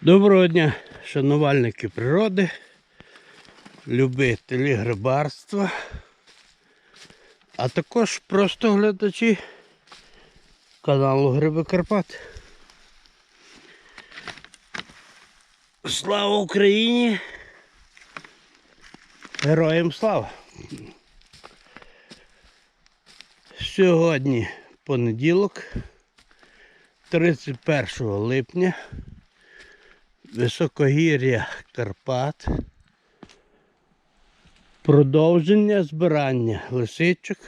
Доброго дня, шанувальники природи, любителі грибарства, а також просто глядачі каналу Гриби Карпат. Слава Україні! Героям слава! Сьогодні понеділок, 31 липня. Високогір'я Карпат. Продовження збирання лисичок,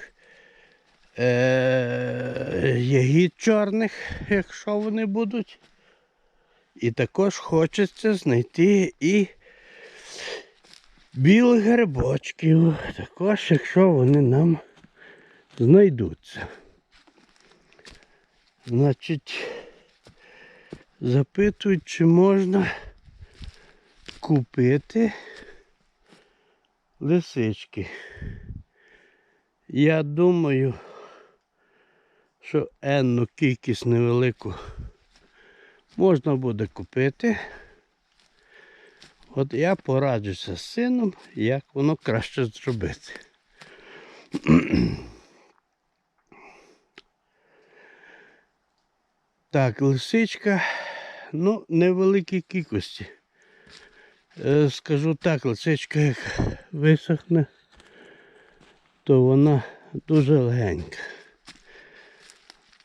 е- ягід чорних, якщо вони будуть. І також хочеться знайти і білих грибочків, також, якщо вони нам знайдуться. Значить, запитують, чи можна купити лисички. Я думаю, що енну кількість невелику можна буде купити. От я пораджуся з сином, як воно краще зробити. Так, лисичка, ну, невеликій кількості. Е, Скажу так, лисичка як висохне, то вона дуже легенька.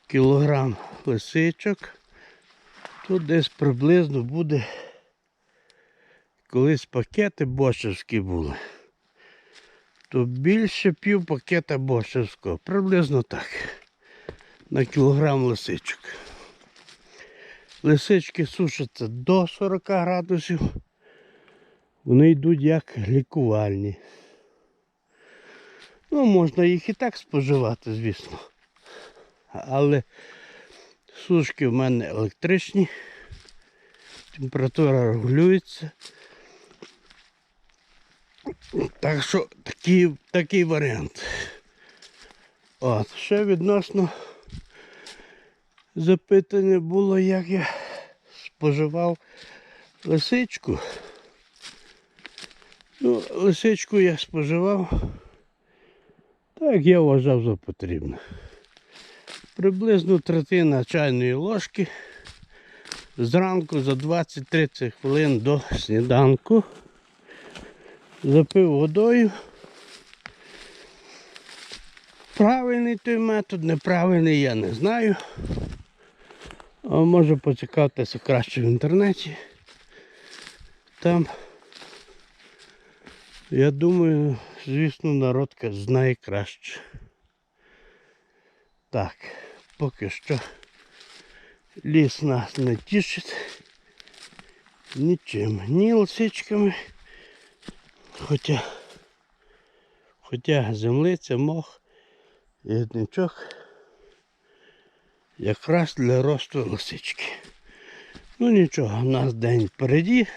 Кілограм лисичок. Тут десь приблизно буде колись пакети бошевські були. То більше пів пакета бошевського. Приблизно так. На кілограм лисичок. Лисички сушаться до 40 градусів. Вони йдуть як лікувальні. Ну, можна їх і так споживати, звісно. Але сушки в мене електричні. Температура регулюється. Так що такий, такий варіант. От, ще відносно запитання було, як я споживав лисичку. Ну, лисичку я споживав, так я вважав за потрібне. Приблизно третина чайної ложки зранку за 20-30 хвилин до сніданку. Запив водою. Правильний той метод, неправильний я не знаю. А може поцікавитися краще в інтернеті. Там, я думаю, звісно, народ знає краще. Так, поки що ліс нас не тішить нічим, ні лисичками, хоча, хоча землиця, мох і нічок якраз для росту лисички. Ну нічого, у нас день впереді.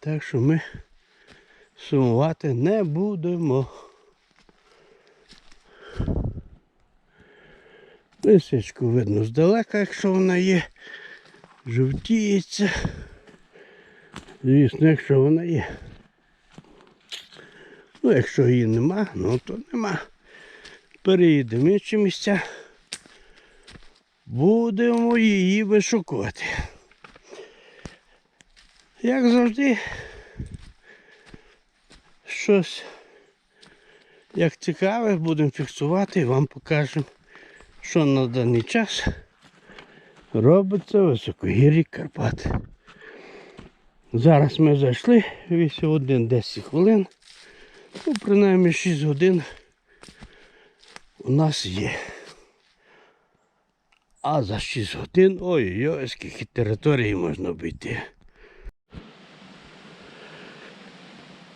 Так що ми сумувати не будемо. Лисичку видно здалека, якщо вона є. Жовтіється. Звісно, якщо вона є. Ну, якщо її нема, ну то нема. Переїдемо інші місця. Будемо її вишукувати. Як завжди, щось як цікаве, будемо фіксувати і вам покажемо, що на даний час робиться в високогір'ї Карпат. Зараз ми зайшли 8 годин 10 хвилин. Ну, принаймні 6 годин у нас є. А за 6 годин ой-ой, скільки території можна обійти.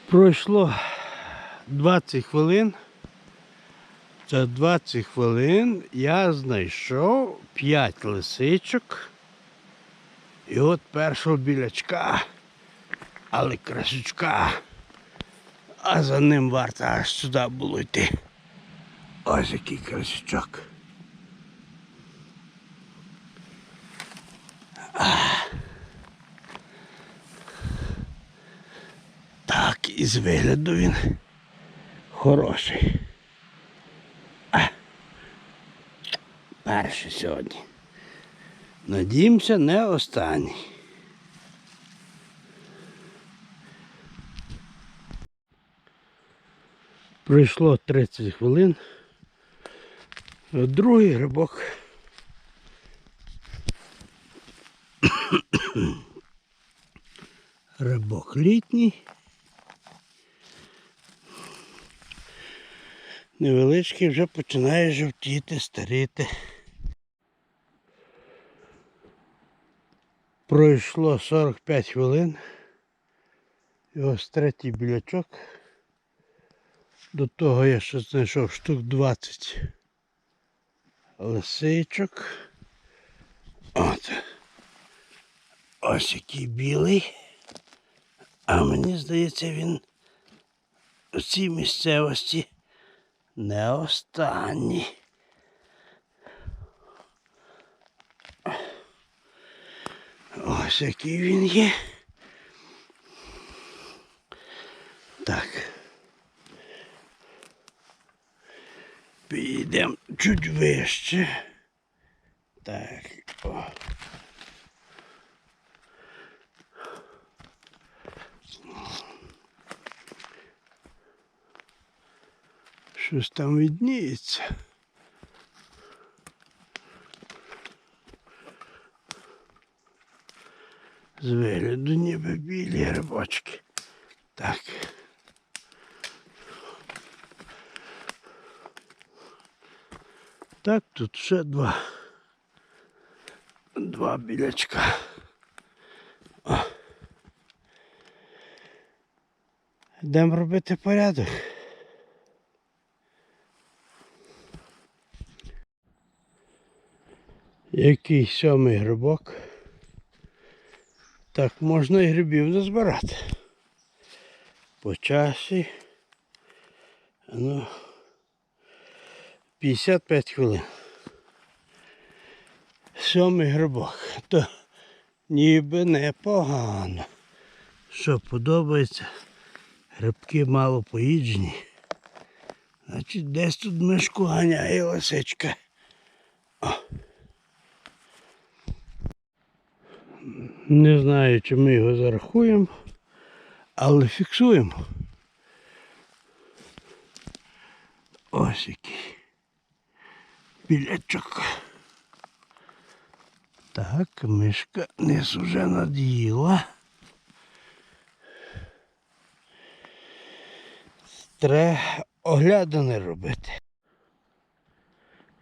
Пройшло 20 хвилин. За 20 хвилин я знайшов 5 лисичок. І от першого білячка, але красючка. А за ним варто аж сюди було йти. Ось який красючок. І з вигляду він хороший. А. Перший сьогодні. Надіємося, не останній. Пройшло 30 хвилин. Другий грибок. Рибок літній. Невеличкий вже починає жовтіти, старіти. Пройшло 45 хвилин. І ось третій білячок. До того я ще знайшов штук 20 лисичок. От. Ось який білий. А мені здається, він у цій місцевості не останній. Ось який він є. Так. Підемо чуть вище. Так. О. Щось там відніється. З вигляду ніби білі грибочки. Так. Так, тут ще два. Два білячка. Йдемо робити порядок. Який сьомий грибок. Так можна і грибів назбирати. По часі. Ну, 55 хвилин. Сьомий грибок. То ніби непогано. Що подобається. Грибки мало поїджені. Значить десь тут мишку ганяє лисичка. О. Не знаю, чи ми його зарахуємо, але фіксуємо. Ось який білячок. Так, мишка низ уже над'їла. Треба оглядане робити.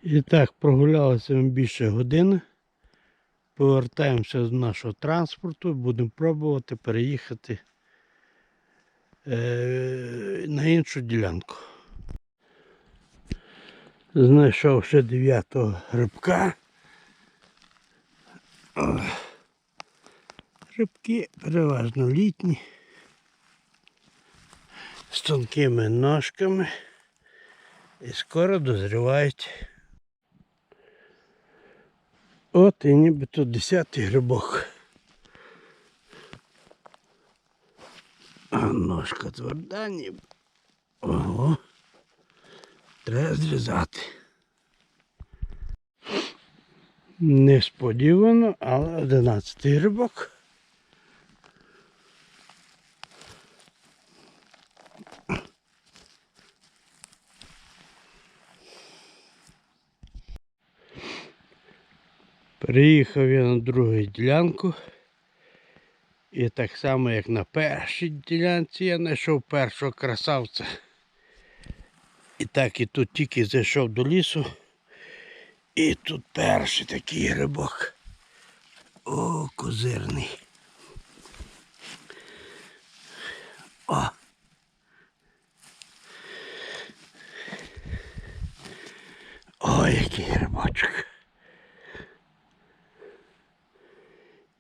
І так, прогулялися ми більше години. Повертаємося з нашого транспорту, будемо пробувати переїхати е, на іншу ділянку. Знайшов ще дев'ятого грибка. О, Грибки переважно літні, з тонкими ножками і скоро дозрівають. От і нібито десятий грибок. А ножка тверда ніби. Ого. Треба зрізати. Несподівано, але одинадцятий грибок. Приїхав я на другу ділянку. І так само, як на першій ділянці, я знайшов першого красавця. І так і тут тільки зайшов до лісу. І тут перший такий грибок. О, козирний. О. Ой, який грибочок.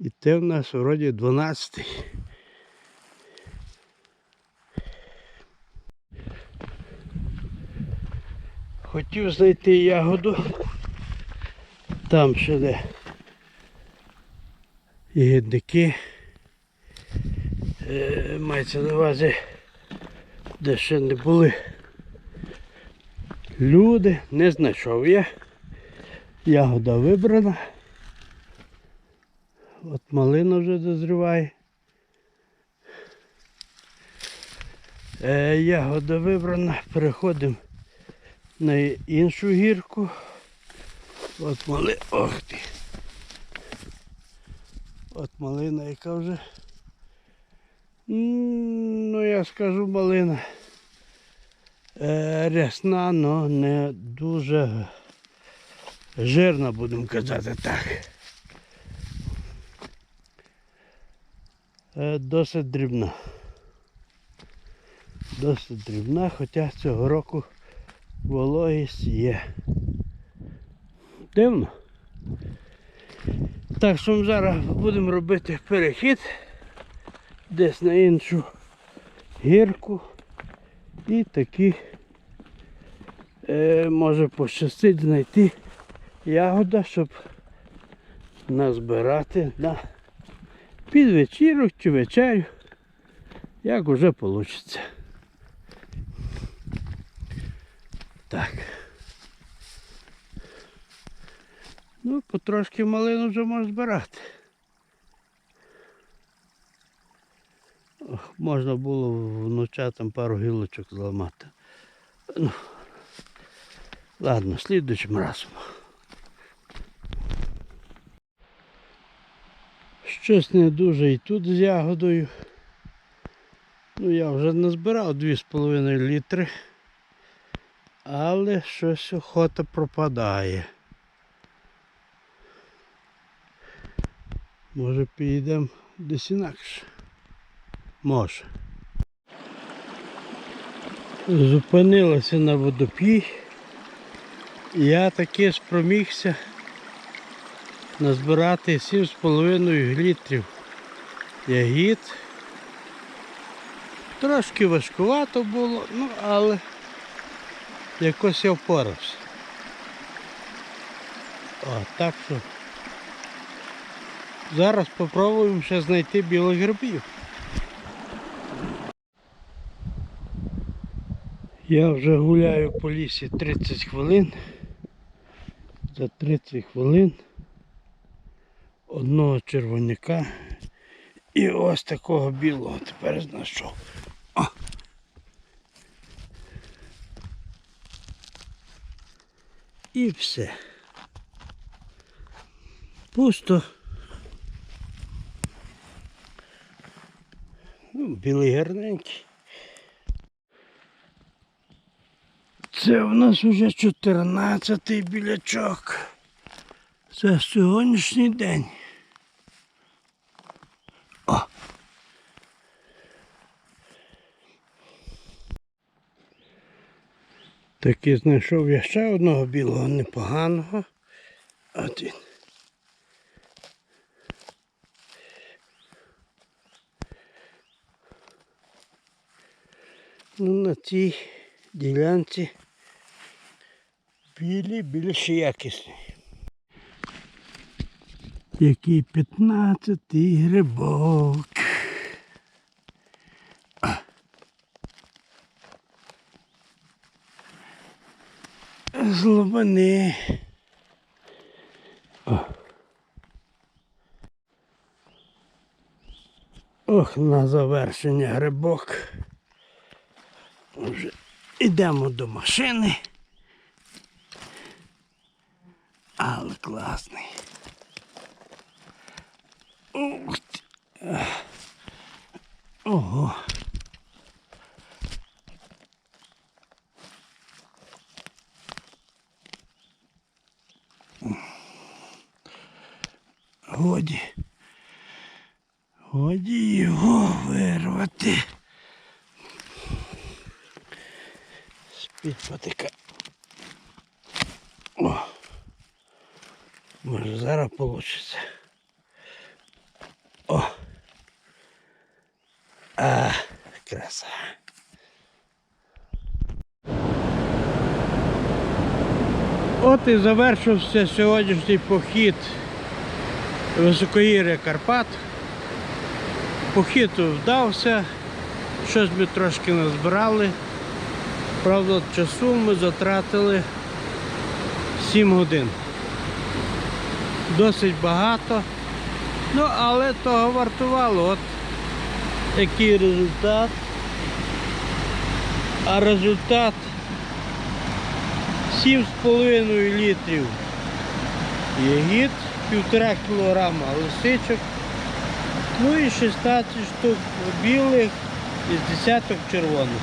І те в нас вроді 12. Хотів знайти ягоду. Там ще де ягідники. Е, мається на увазі де ще не були люди, не знайшов я. Ягода вибрана. От малина вже дозріває. Е, ягода вибрана, переходимо на іншу гірку. От мали. Ох ти. От малина, яка вже. Ну, я скажу малина. Е, рясна, але не дуже жирна, будемо казати так. Досить дрібна. Досить дрібна, хоча цього року вологість є. Дивно. Так що ми зараз будемо робити перехід десь на іншу гірку. І такі е, може пощастить знайти ягода, щоб назбирати на підвечірок чи вечерю, як уже вийде. Так. Ну, потрошки малину вже можна збирати. Можна було вночатам пару гілочок зламати. Ну, ладно, слідуючим разом. Щось не дуже і тут з ягодою. Ну, я вже назбирав 2,5 літри. Але щось охота пропадає. Може підемо десь інакше. Може. Зупинилася на водопій. Я таки спромігся назбирати 7,5 літрів ягід. Трошки важкувато було, ну але якось я впорався. О, так що зараз спробуємо ще знайти білих грибів. Я вже гуляю по лісі 30 хвилин. За 30 хвилин одного червоняка і ось такого білого тепер знайшов. І все. Пусто. Ну, білий гарненький. Це в нас уже 14-й білячок. Це сьогоднішній день. Таки знайшов я ще одного білого непоганого. От він. Ну, на цій ділянці білі більш якісні. Який 15-й грибок. А. Злобани. О. Ох, на завершення грибок. Вже йдемо до машини. Але класний. Ух ти. Ого. Годі. Годі його вирвати. З-під патика. О. Може зараз вийде. О. А, краса. От і завершився сьогоднішній похід високогір'я Карпат. Похід вдався. Щось ми трошки назбирали. Правда, часу ми затратили 7 годин. Досить багато. Ну, але того вартувало. От який результат. А результат 7,5 літрів ягід, 1,5 кілограма лисичок, ну і 16 штук білих і з десяток червоних.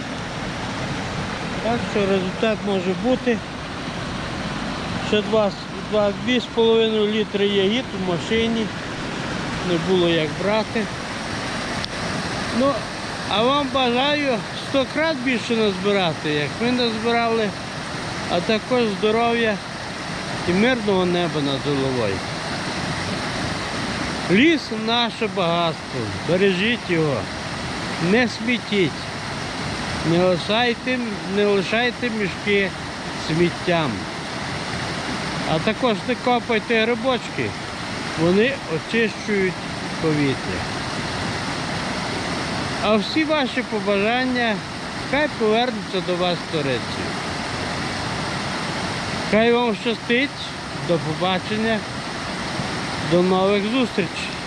Так що результат може бути. Ще 2,5 літри ягід в машині. Не було як брати. Ну, а вам бажаю 100 крат більше назбирати, як ми назбирали, а також здоров'я і мирного неба над головою. Ліс наше багатство, бережіть його, не смітіть, не лишайте, не лишайте мішки сміттям. А також не копайте грибочки, вони очищують повітря. А всі ваші побажання хай повернуться до вас сторицею. Хай вам щастить, до побачення, до нових зустрічей.